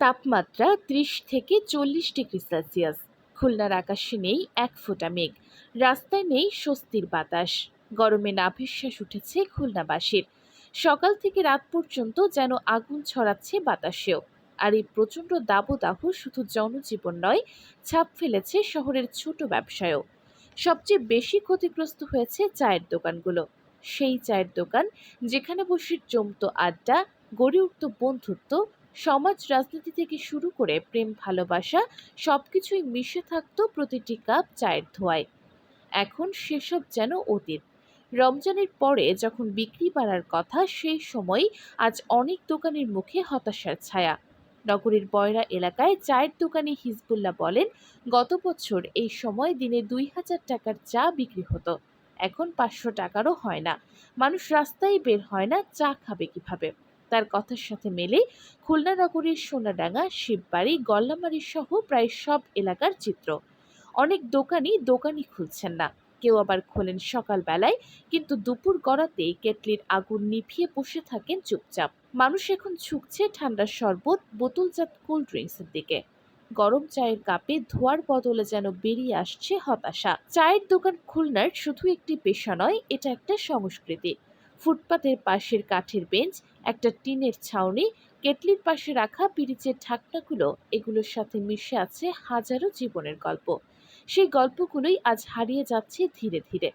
তাপমাত্রা ত্রিশ থেকে চল্লিশ ডিগ্রি সেলসিয়াস। খুলনার আকাশে নেই এক ফোঁটা মেঘ। রাস্তায় নেই স্বস্তির বাতাস। গরমে নাভিশ্বাস উঠেছে খুলনাবাসীর। সকাল থেকে রাত পর্যন্ত যেন আগুন ছড়াচ্ছে বাতাসেও। আর এই প্রচণ্ড দাবদাহ শুধু জনজীবন নয়, ছাপ ফেলেছে শহরের ছোট ব্যবসায়ও। সবচেয়ে বেশি ক্ষতিগ্রস্ত হয়েছে চায়ের দোকানগুলো। সেই চায়ের দোকান যেখানে বসে জমতো আড্ডা, গড়ে উঠত বন্ধুত্ব সমাজ রাজনীতি থেকে শুরু করে প্রেম, ভালোবাসা, সবকিছুই মিশে থাকতো প্রতিটি কাপ চায়ের ধোয়ায়। এখন সেসব যেন অতীত। রমজানের পরে যখন বিক্রি বাড়ার কথা, সেই সময় আজ অনেক দোকানের মুখে হতাশার ছায়া। নগরীর বয়রা এলাকায় চায়ের দোকানে হিজবুল্লাহ বলেন, গত বছর এই সময় দিনে দুই হাজার টাকার চা বিক্রি হতো। এখন পাঁচশো টাকারও হয় না। মানুষ রাস্তায় বের হয় না, চা খাবে কীভাবে? তার কথার সাথে মেলে খুলনা নগরীর সোনাডাঙ্গা, শিববাড়ি, গল্লামারি সহ প্রায় সব এলাকার চিত্র। অনেক দোকানই দোকানই খুলছেন না। কেউ আবার খোলেন সকালবেলায়, কিন্তু দুপুর গড়াতেই কেটলির আগুন নিভিয়ে বসে থাকেন চুপচাপ। মানুষ এখন ঝুঁকছে ঠান্ডা শরবত, বোতলজাত কোল্ড ড্রিঙ্কসের দিকে। গরম চায়ের কাপে ধোয়ার বদলে যেন বেরিয়ে আসছে হতাশা। চায়ের দোকান খুলনার শুধু একটি পেশা নয়, এটা একটা সংস্কৃতি। ফুটপাতের পাশের কাঠের বেঞ্চ, একটা টিনের ছাউনি, কেটলির পাশে রাখা পিরিচের ঢাকনাগুলো, এগুলোর সাথে মিশে আছে হাজারো জীবনের গল্প। সেই গল্পগুলোই আজ হারিয়ে যাচ্ছে ধীরে ধীরে।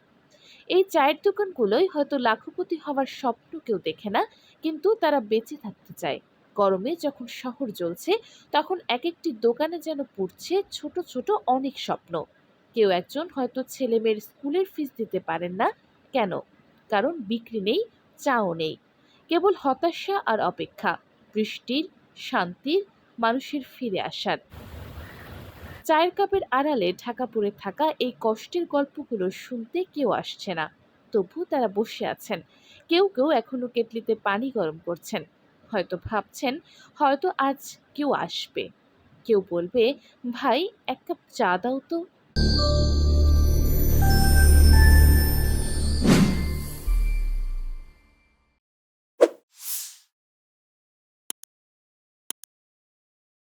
এই চায়ের দোকানগুলোই হয়তো লাখপতি হওয়ার স্বপ্ন কেউ দেখে না, কিন্তু তারা বেঁচে থাকতে চায়। গরমে যখন শহর জ্বলছে, তখন এক একটি দোকানে যেন পড়ছে ছোট ছোট অনেক স্বপ্ন। কেউ একজন হয়তো ছেলেমেয়ের স্কুলের ফিস দিতে পারেন না। কেন? কারণ বিক্রি নেই, চাও নেই। কেবল হতাশা আর অপেক্ষা, বৃষ্টির, শান্তির, মানুষের ফিরে আসার। চায়ের কাপের আড়ালে ঢাকা পড়ে থাকা এই কষ্টের গল্পগুলো শুনতে কেউ আসছে না। তবু তারা বসে আছেন। কেউ কেউ এখনও কেটলিতে পানি গরম করছেন। হয়তো ভাবছেন, হয়তো আজ কেউ আসবে। কেউ বলবে, ভাই, এক কাপ চা দাও তো।